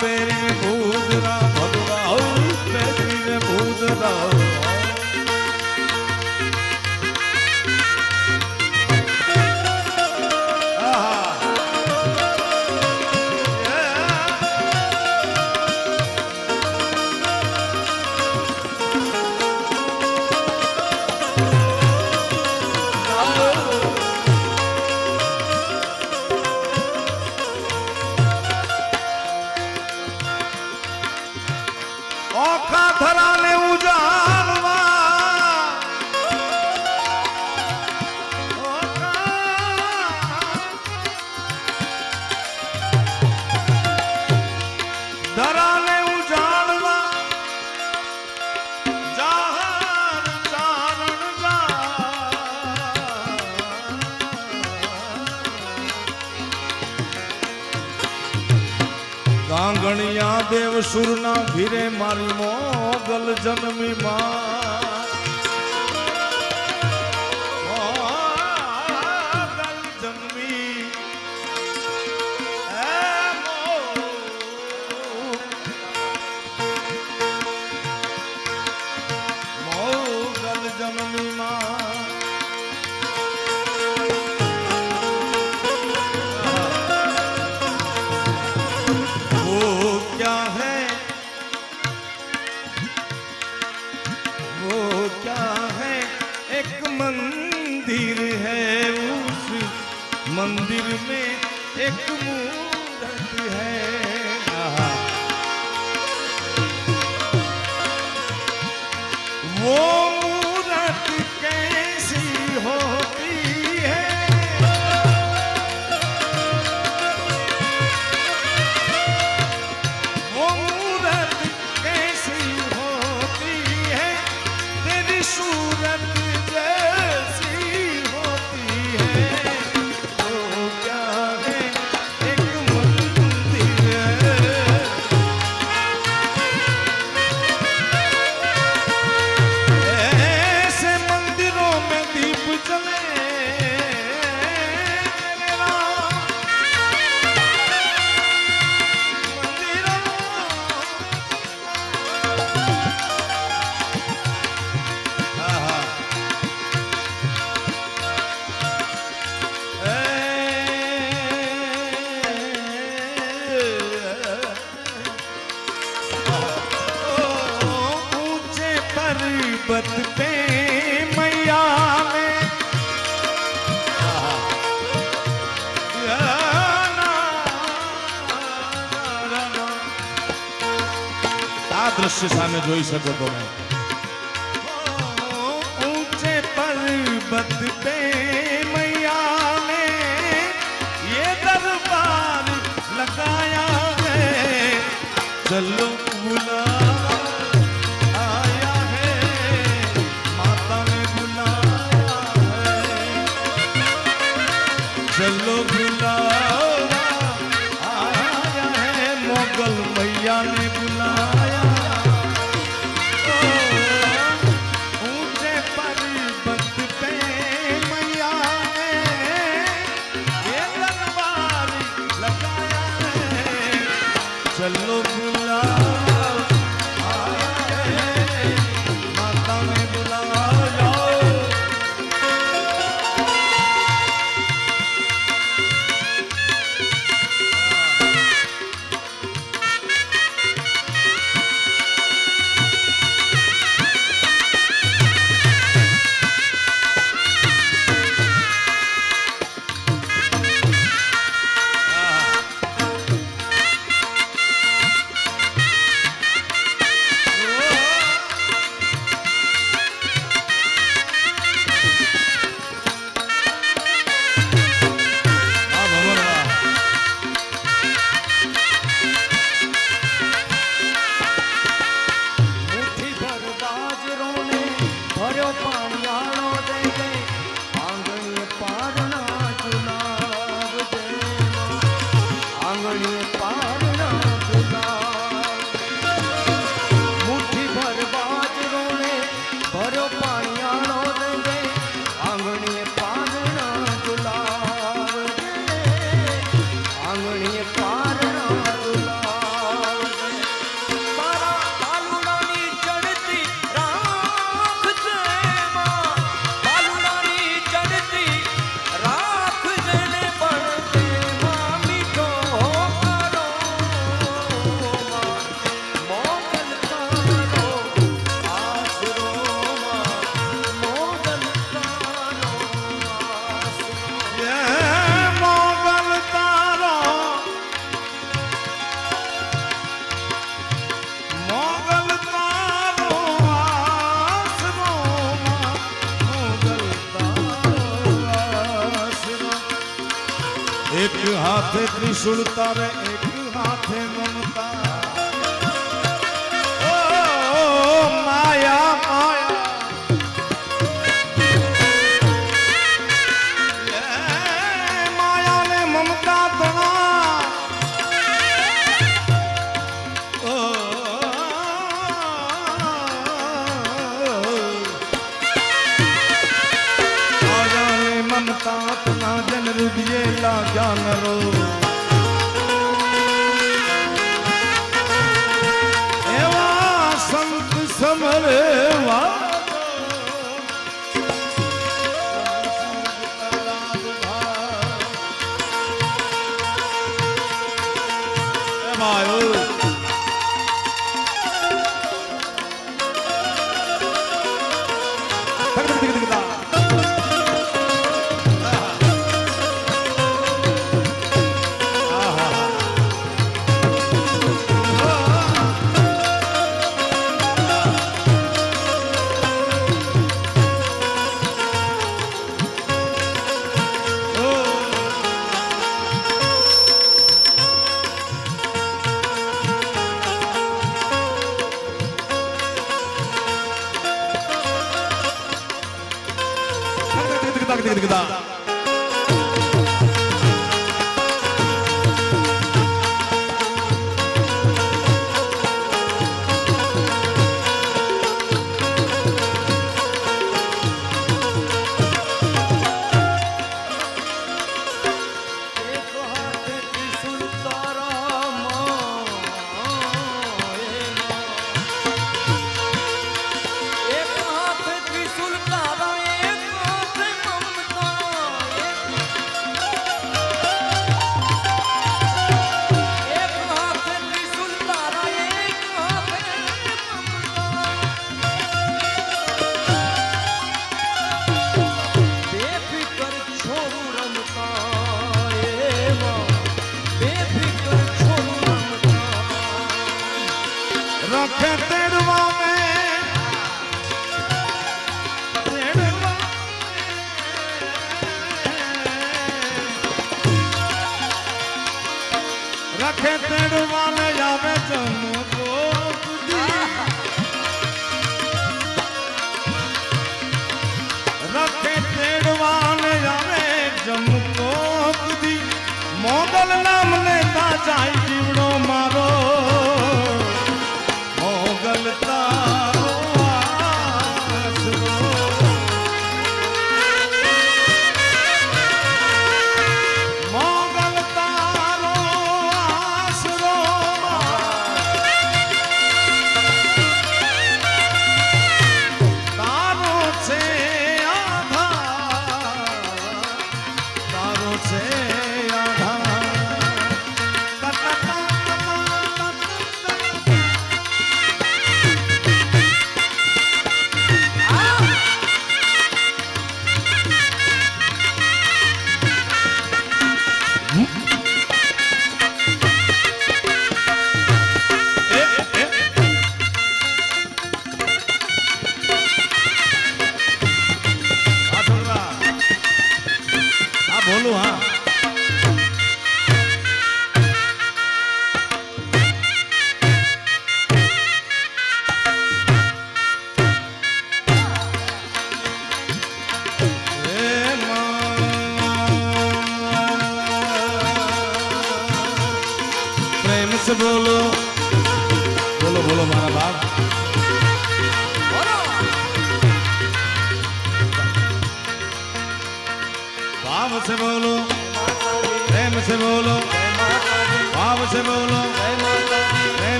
પહેરીને ભૂત સુરના ભીરે મારી મોગલ જન્મી માં क्या है? एक मंदिर है उस मंदिर में एक मूर्त है। वो જોઈ શકો તમે.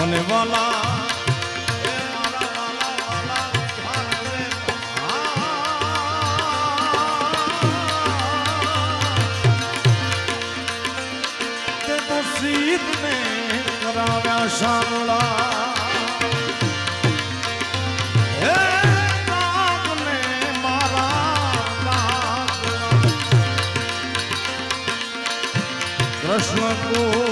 મારા વાલા કરાવ્યા શામળા. કૃષ્ણ કો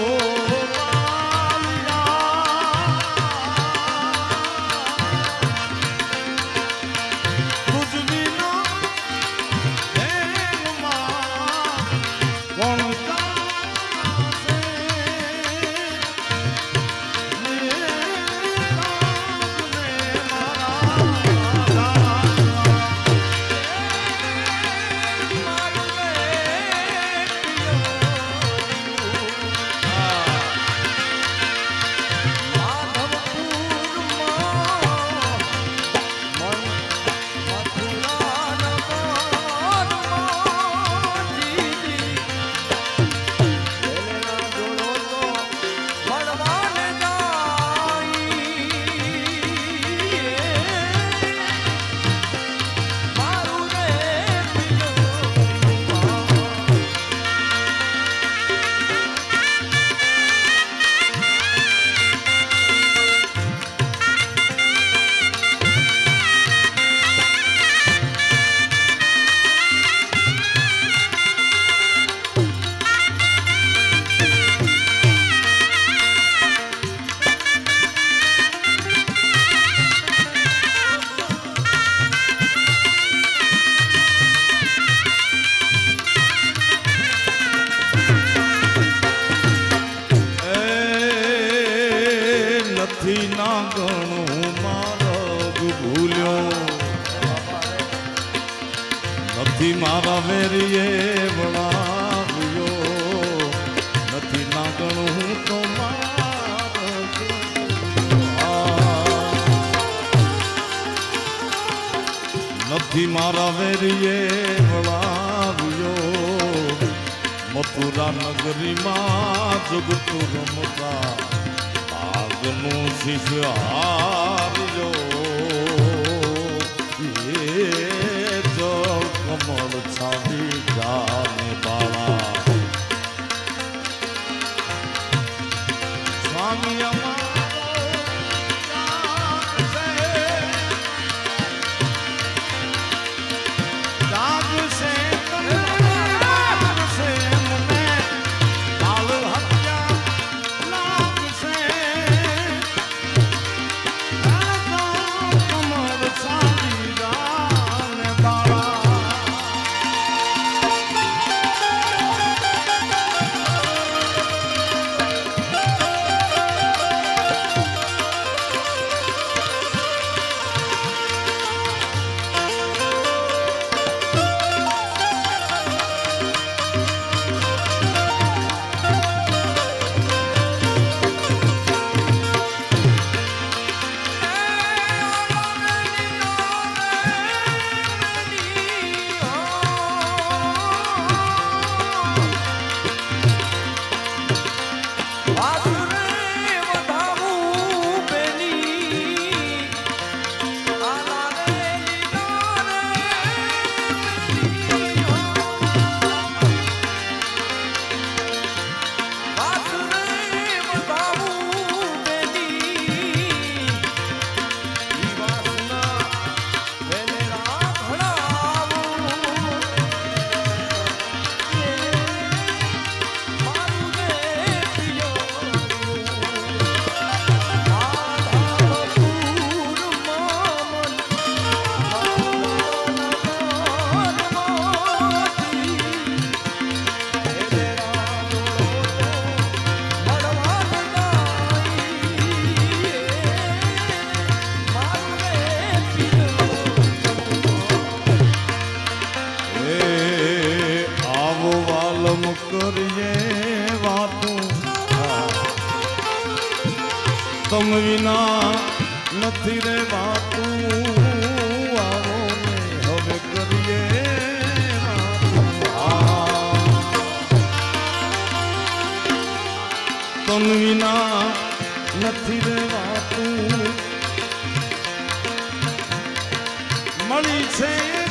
Satan.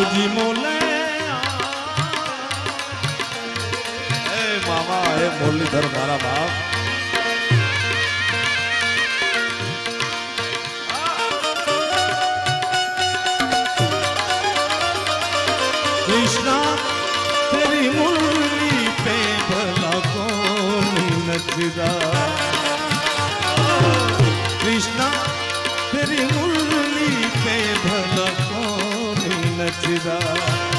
બાપુજી મોલે એ મામા એ મુરલીધર મારા બાપ કૃષ્ણ તેરી મુરલી પે ભલા કોણ નચદા Jesus.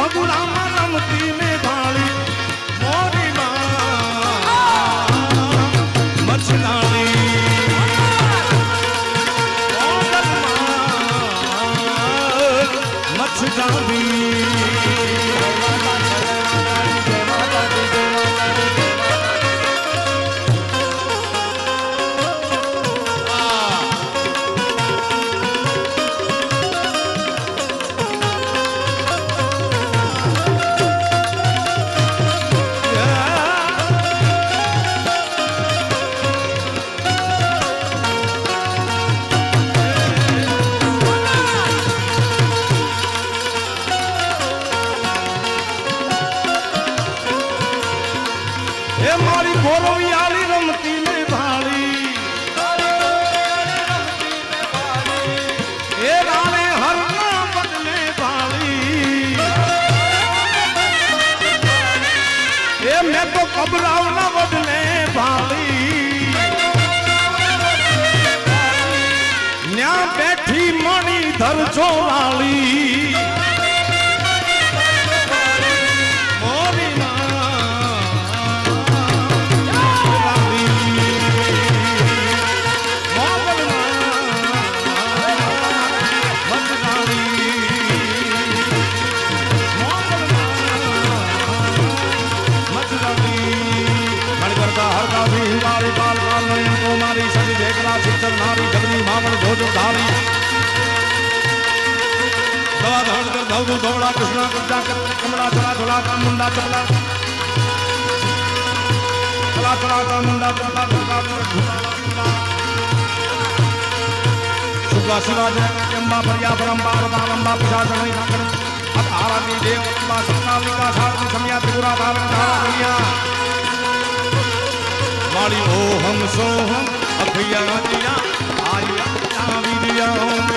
সগুণ আমার অন্তিমে चला चला चला का मुंडा चला चला शुक्ला शिवा जय अंबा भरिया परम्बार बालम्बा प्रसाद नहीं नगर अब आरती देव अंबा सत्ताविका सारथी समया त्रिपुरा धारण धारा दुनिया वाली ओहम सोहम अभिया दिया आर्या विद्या ओम